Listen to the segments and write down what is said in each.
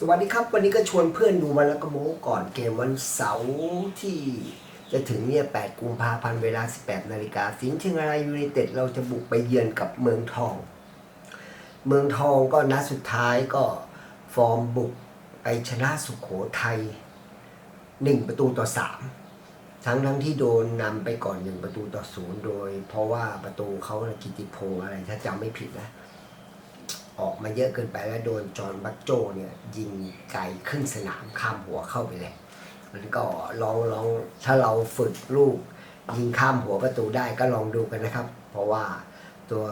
สวัสดีครับ วันนี้ก็ชวนเพื่อนดูวันละกระโมก่อนเกมวันเสาร์ที่จะถึงเนี่ย 8 กุมภาพันธ์เวลา 18 นาฬิกาสิงห์เชียงรายยูไนเต็ดเราจะบุกไปเยือนกับเมืองทอง เมืองทองก็นัดสุดท้ายก็ฟอร์มบุกไปชนะสุขโขทัย 1 ประตูต่อ 3 ทั้งทั้งที่โดนนำไปก่อน 1 ประตูต่อศูนย์โดย เพราะว่าประตูเขากิติพงษ์อะไรถ้าจำไม่ผิดนะ ออกมาเยอะเกินไปแล้วโดนจอห์นบัคโจเนี่ยยิงไกลครึ่งสนามข้ามหัวเข้าไปเลย มันก็ลองลองถ้าเราฝึกลูกยิงข้ามหัวประตูได้ก็ลองดูกันนะครับ เพราะว่าตัว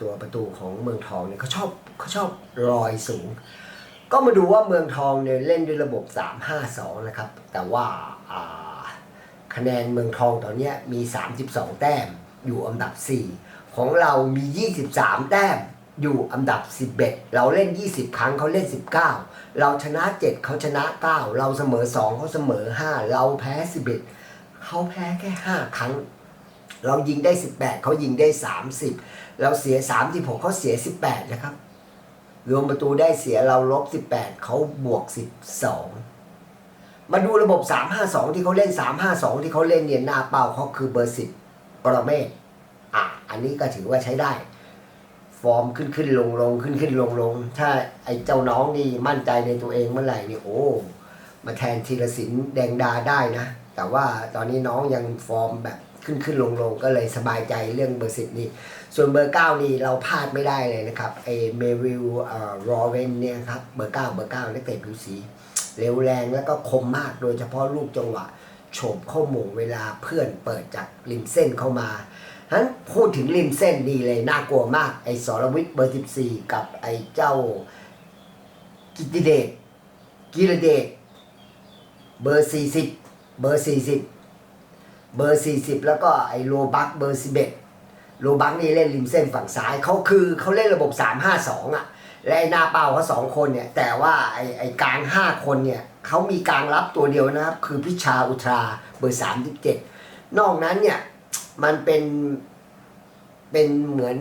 ตัวประตูของเมืองทองเนี่ยเขาชอบเขาชอบลอยสูง ก็มาดูว่าเมืองทองเนี่ยเล่นด้วยระบบ 3-5-2 นะครับ แต่ว่าคะแนนเมืองทองตอนนี้มี 32 แต้มอยู่อันดับ 4 ของเรามี 23 แต้ม อยู่อันดับ 11 เราเล่น 20 ครั้งเขาเล่น 19 เราชนะ 7 เขาชนะ 9 เราเสมอ 2 เขาเสมอ 5 เราแพ้ 11 เขาแพ้แค่ 5 ครั้ง เรายิงได้ 18 เขายิงได้ 30 เราเสีย 36 เขาเสีย 18 นะครับ รวมประตูได้เสียเราลบ 18 เขาบวก 12 มาดูระบบ 352 ที่เขาเล่น 352 ที่เขาเล่นเนี่ยหน้าเป้าเขาคือเบอร์ 10ปรเมศอะอันนี้ก็ถือว่าใช้ได้ ฟอร์มขึ้นขึ้นลงลงขึ้นขึ้นลงลงถ้าไอ้เจ้าน้องนี่มั่นใจในตัวเองเมื่อไหร่นี่โอ้มาแทนธีรศิลป์แดงดาได้นะ แต่ว่าตอนนี้น้องยังฟอร์มแบบขึ้นขึ้นลงลงก็เลยสบายใจเรื่องเบอร์สิบนี่ ส่วนเบอร์เก้านี่เราพลาดไม่ได้เลยนะครับไอเมวิลเอ่อรอเวนเนี่ยครับเบอร์เก้าเบอร์เก้านักเตะผิวสี เร็วแรงแล้วก็คมมากโดยเฉพาะลูกจังหวะโฉบเข้าหม่งเวลาเพื่อนเปิดจากริมเส้นเข้ามา นั้นพูดถึงริมเส้นดีเลยน่ากลัวมาก ไอ้สรวิทย์เบอร์สิบสี่กับไอ้เจ้ากิติเดชกิรเดชเบอร์สี่สิบเบอร์สี่สิบเบอร์สี่สิบแล้วก็ไอ้โลบักเบอร์สิบเอ็ดโลบังนี่เล่นริมเส้นฝั่งซ้ายเขาคือเขาเล่นระบบ 3 5 2 อะ และไอ้หน้าเป้าเขาสองคนเนี่ย แต่ว่าไอ้ไอ้กลาง 5 คนเนี่ยเขามีกลางรับตัวเดียวนะครับ คือพิชาอุทราเบอร์ 37 นอกนั้นเนี่ยมันเป็น เป็นเหมือน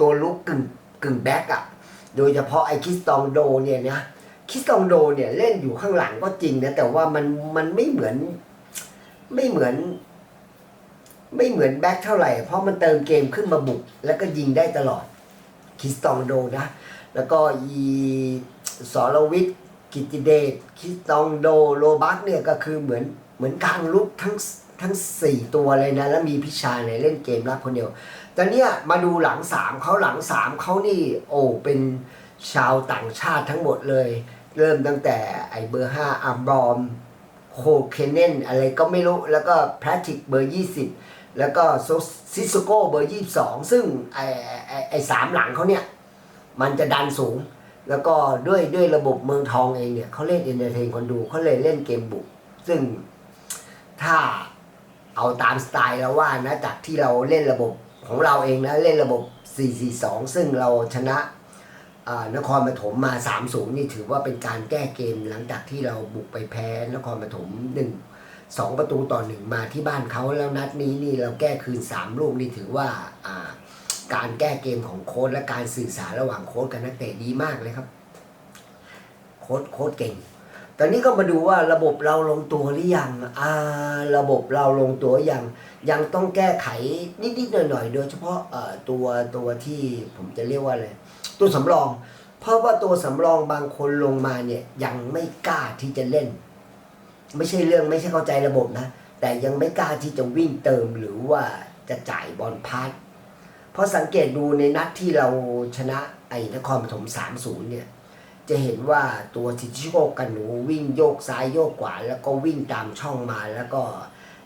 ตัวลุกกึ่งกึ่งแบ็กอะโดยเฉพาะไอ้คิสตองโดเนี่ยนะคิสตองโดเนี่ยเล่นอยู่ข้างหลังก็จริงนะแต่ว่ามันมันไม่เหมือน ไม่เหมือน ไม่เหมือนแบ็คเท่าไหร่ เพราะมันเติมเกมขึ้นมาบุก แล้วก็ยิงได้ตลอดคิสตองโดนะ แล้วก็อีสรวิทย์กิตติเดชคิสตองโดโลบักเนี่ยก็คือเหมือนเหมือนกลางลุกทั้ง ทั้งสี่ตัวเลยนะ แล้วมีพิชาเนี่เล่นเกมรับคนเดียว แต่เนี่ยมาดูหลังสามเขาหลังสามเขานี่โอ้เป็นชาวต่างชาติทั้งหมดเลย เริ่มตั้งแต่ไอเบอร์ห้าอัมบรอมโคเคนเนนอะไรก็ไม่รู้ แล้วก็แพทริกเบอร์ 20 แล้วก็ซิสโก้เบอร์ 22 ซึ่งไอไอไอสามหลังเขาเนี่ย มันจะดันสูง แล้วก็ด้วยด้วยระบบเมืองทองเองเนี่ยเขาเล่นเอนเตอร์เทนคนดูเขาเลยเล่นเกมบุก ซึ่งถ้า เอาตามสไตล์แล้วว่านะจากที่เราเล่นระบบของเราเองนะเล่นระบบ 4-4-2 ซึ่งเราชนะนครปฐมมา 3-0 นี่ถือว่าเป็นการแก้เกมหลังจากที่เราบุกไปแพ้นครปฐมหนึ่งสองประตูต่อหนึ่งมาที่บ้านเขาแล้วนัดนี้นี่เราแก้คืน 3 ลูกนี่ถือว่าการแก้เกมของโค้ชและการสื่อสารระหว่างโค้ชกับนักเตะดีมากเลยครับ โค้ชโค้ชเก่ง ตอนนี้ก็มาดูว่าระบบเราลงตัวหรือยังอ่าระบบเราลงตัวยังยังต้องแก้ไขนิดๆหน่อยๆโดยเฉพาะตัวตัวที่ผมจะเรียกว่าอะไรตัวสำรอง เพราะว่าตัวสำรองบางคนลงมาเนี่ยยังไม่กล้าที่จะเล่น ไม่ใช่เรื่องไม่ใช่เข้าใจระบบนะ แต่ยังไม่กล้าที่จะวิ่งเติมหรือว่าจะจ่ายบอลพาสเพราะสังเกตดูในนัดที่เราชนะไอ้นครปฐม3-0เนี่ย จะเห็นว่าตัวสิทธิโชคกันหนูวิ่งโยกซ้ายโยกขวาแล้วก็วิ่งตามช่องมาแล้วก็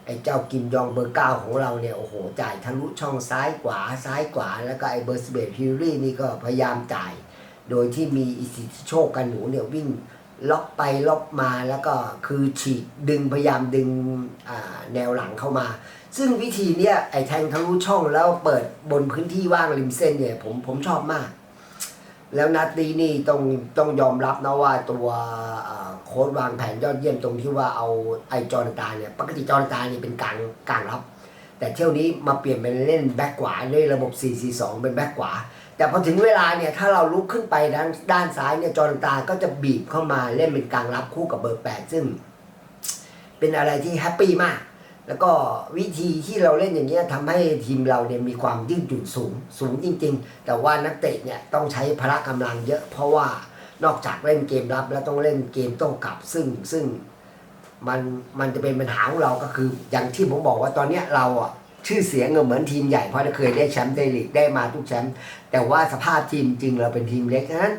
ไอ้เจ้ากิมยองเบอร์เก้าของเราเนี่ยโอ้โหจ่ายทะลุช่องซ้ายขวาซ้ายขวา แล้วก็ไอ้เบอร์สเบดฮิลลี่นี่ก็พยายามจ่าย โดยที่มีอิสิทธิโชคกันหนูเนี่ยวิ่งล็อกไปล็อกมาแล้วก็คือฉีกดึงพยายามดึงแนวหลังเข้ามา ซึ่งวิธีเนี้ยไอ้แทงทะลุช่องแล้วเปิดบนพื้นที่ว่างริมเส้นเนี่ยผมผมชอบมาก แล้วนัดนี้นี่ต้องต้องยอมรับนะว่าตัวโค้ดวางแผนยอดเยี่ยมตรงที่ว่าเอาไอจอร์ตาเนี่ยปกติจอร์ตาเนี่ยเป็นกลางกลางรับ แต่เที่ยวนี้มาเปลี่ยนเป็นเล่นแบ็กขวาด้วยระบบ 4-4-2 เป็นแบ็กขวา แต่พอถึงเวลาเนี่ยถ้าเราลุกขึ้นไปด้านด้านซ้ายเนี่ยจอร์นตาก็จะบีบเข้ามาเล่นเป็นกลางรับคู่กับเบอร์แปดซึ่ง เป็นอะไรที่แฮปปี้มาก แล้วก็วิธีที่เราเล่นอย่างเงี้ยทำให้ทีมเราเนี่ยมีความยืดหยุ่นสูงสูงจริง ๆ แต่ว่านักเตะเนี่ยต้องใช้พละกำลังเยอะ เพราะว่านอกจากเล่นเกมรับ แล้วต้องเล่นเกมโต้กลับซึ่งซึ่งมันมันจะเป็นปัญหาของเราก็คือ อย่างที่ผมบอกว่าตอนเนี้ยเราอะชื่อเสียงเหมือนทีมใหญ่เพราะเราเคยได้แชมป์ไดลีกได้มาทุกแชมป์แต่ว่าสภาพทีมจริงเราเป็นทีมเล็กฉะนั้น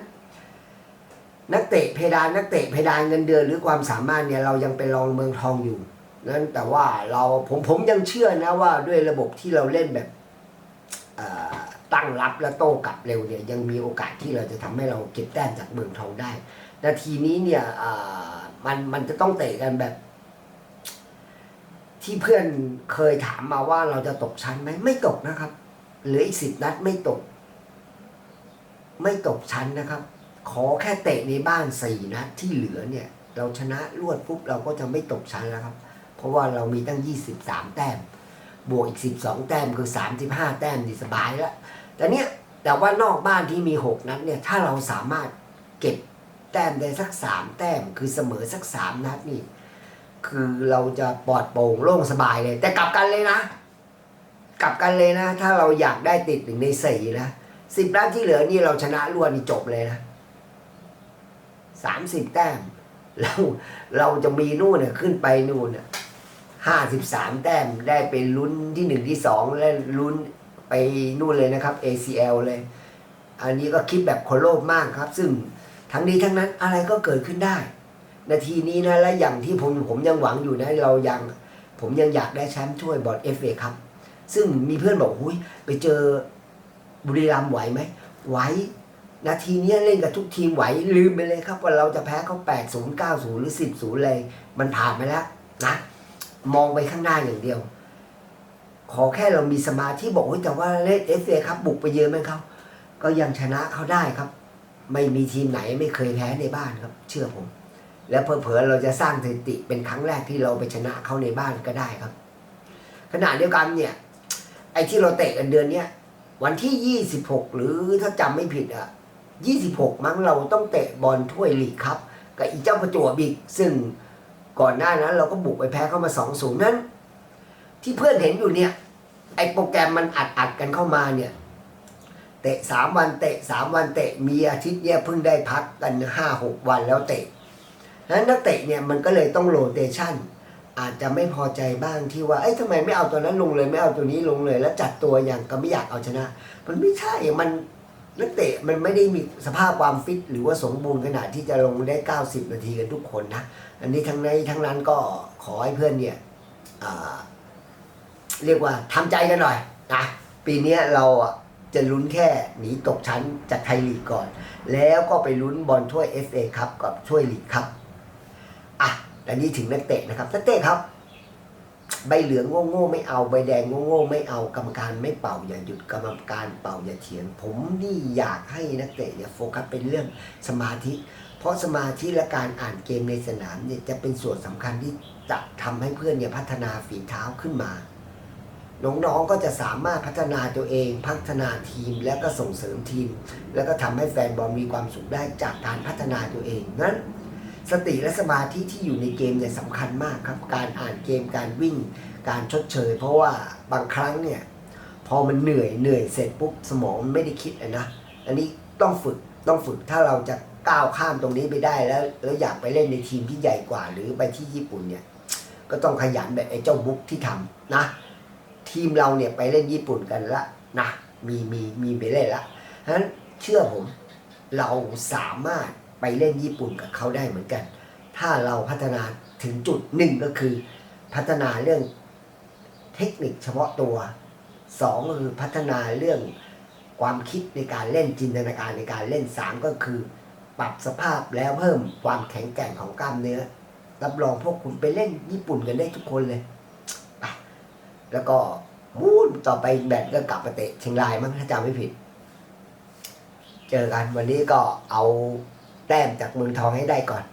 นักเตะเพดานนักเตะเพดานเงินเดือนหรือความสามารถเนี่ยเรายังเป็นรองเมืองทองอยู่ นั้นแต่ว่าเราผมผมยังเชื่อนะว่าด้วยระบบที่เราเล่นแบบตั้งรับและโต้กลับเร็วเนี่ยยังมีโอกาสที่เราจะทำให้เราเก็บแต้มจากเมืองทองได้ นาทีนี้เนี่ยมันมันจะต้องเตะกันแบบ ที่เพื่อนเคยถามมาว่าเราจะตกชั้นไหมไม่ตกนะครับเหลืออีกสิบนัดไม่ตก ไม่ตกชั้นนะครับ ขอแค่เตะในบ้านสี่นัดที่เหลือเนี่ย เราชนะรวดปุ๊บเราก็จะไม่ตกชั้นแล้วครับ เพราะว่าเรามีตั้ง 23 แต้ม บวกอีก 12 แต้มคือ 35 แต้มนี่สบายแล้วแต่เนี้ยแต่ว่านอกบ้านที่มี 6 นัดเนี่ยถ้าเราสามารถเก็บแต้มได้สัก 3 แต้ม คือเสมอสัก 3 นัดนี่ คือเราจะปลอดโปร่งโล่งสบายเลย แต่กลับกันเลยนะ กลับกันเลยนะ ถ้าเราอยากได้ติดหนึ่งในสี่นะสิบนัดที่เหลือนี่เราชนะรวดนี่จบเลยนะสามสิบแต้มเราเราจะมีนู่นเนี่ยขึ้นไปนู่น ห้าสิบสามแต้มได้เป็นลุ้นที่หนึ่งที่สองและลุ้นไปนู่นเลยนะครับ ACL เลย อันนี้ก็คิดแบบคนโลภมากครับ ซึ่งทั้งนี้ทั้งนั้นอะไรก็เกิดขึ้นได้ นาทีนี้นะและอย่างที่ผมผมยังหวังอยู่นะเรายังผมยังอยากได้แชมป์ถ้วยบอลเอฟเอครับ ซึ่งมีเพื่อนบอกหุยไปเจอบุรีรัมย์ไหวไหมไหวนาทีนี้เล่นกับทุกทีมไหวลืมไปเลยครับว่าเราจะแพ้เขา8 0 9 0หรือ 10 0เลยมันผ่านไปแล้วนะ มองไปข้างหน้าอย่างเดียว ขอแค่เรามีสมาธิบอกว่าแต่ว่าเล่เอฟเอครับ บุกไปเยอะไหมเขาก็ยังชนะเขาได้ครับ ไม่มีทีมไหนไม่เคยแพ้ในบ้านครับ เชื่อผม แล้วเพอๆเราจะสร้างสถิติเป็นครั้งแรกที่เราไปชนะเขาในบ้านก็ได้ครับ ขณะเดียวกันเนี่ย ไอ้ที่เราเตะกันเดือนเนี้ยวันที่ 26 หรือถ้าจำไม่ผิดอะ26 มั้งเราต้องเตะบอลถ้วยลีกครับ กับอีเจ้าประจวบอีกซึ่ง ก่อนหน้านั้นเราก็บุกไปแพ้เข้ามา2 0นั้น ที่เพื่อนเห็นอยู่เนี่ย ไอโปรแกรมมันอัดอัดกันเข้ามาเนี่ยเตะ3วันเตะ3วันเตะมีอาทิตย์เนี่ยเพิ่งได้พักกัน5-6วันแล้วเตะนั้นนักเตะเนี่ยมันก็เลยต้องโรเตชันอาจจะไม่พอใจบ้างที่ว่า เอ้ยทำไมไม่เอาตัวนั้นลงเลยไม่เอาตัวนี้ลงเลย แล้วจัดตัวอย่างก็ไม่อยากเอาชนะ มันไม่ใช่ มัน นักเตะมันไม่ได้มีสภาพความฟิต หรือว่าสมบูรณ์ขนาดที่จะลงได้ 90 นาทีกันทุกคนนะ อันนี้ทั้งในทั้งนั้นก็ขอให้เพื่อนเนี่ยเรียกว่าทำใจกันหน่อยนะปีนี้เราจะลุ้นแค่หนีตกชั้นจากไทยลีกก่อน แล้วก็ไปลุ้นบอลถ้วย FA ครับกับถ้วยลีกครับอะและนี่ถึงนักเตะนะครับนักเตะครับ ใบเหลืองโง่ๆไม่เอาใบแดงโง่ๆไม่เอากรรมการไม่เป่าอย่าหยุดกรรมการเป่าอย่าเถียง ผมนี่อยากให้นักเตะเนี่ยโฟกัสเป็นเรื่องสมาธิ เพราะสมาธิและการอ่านเกมในสนามเนี่ยจะเป็นส่วนสำคัญที่จะทำให้เพื่อนเนี่ยพัฒนาฝีเท้าขึ้นมาน้องๆก็จะสามารถพัฒนาตัวเอง พัฒนาทีม และก็ส่งเสริมทีม แล้วก็ทำให้แฟนบอลมีความสุขได้จากการพัฒนาตัวเองนั้น สติและสมาธิที่อยู่ในเกมเนี่ยสำคัญมากครับ การอ่านเกมการวิ่งการชดเชย เพราะว่าบางครั้งเนี่ยพอมันเหนื่อยเหนื่อยเสร็จปุ๊บสมองมันไม่ได้คิดอะนะอันนี้ต้องฝึกต้องฝึกถ้าเราจะก้าวข้ามตรงนี้ไปได้แล้วแล้วอยากไปเล่นในทีมที่ใหญ่กว่า หรือไปที่ญี่ปุ่นเนี่ยก็ต้องขยันแบบไอ้เจ้าบุ๊กที่ทำนะ ทีมเราเนี่ยไปเล่นญี่ปุ่นกันละนะมีมีมีไปเล่นละฉะนั้นเชื่อผมเราสามารถ ไปเล่นญี่ปุ่นกับเขาได้เหมือนกัน ถ้าเราพัฒนาถึงจุดหนึ่งก็คือ พัฒนาเรื่องเทคนิคเฉพาะตัวสองก็คือพัฒนาเรื่องความคิดในการเล่นจินตนาการในการเล่นสามก็คือ ปรับสภาพแล้วเพิ่มความแข็งแกร่งของกล้ามเนื้อรับรองพวกคุณไปเล่นญี่ปุ่นกันได้ทุกคนเลยแล้วก็มูนต่อไปแบตก็กลับมาเตะเชียงรายมั้งถ้าจำไม่ผิด เจอกันวันนี้ก็เอา แต้มจากเมืองทองให้ได้ก่อน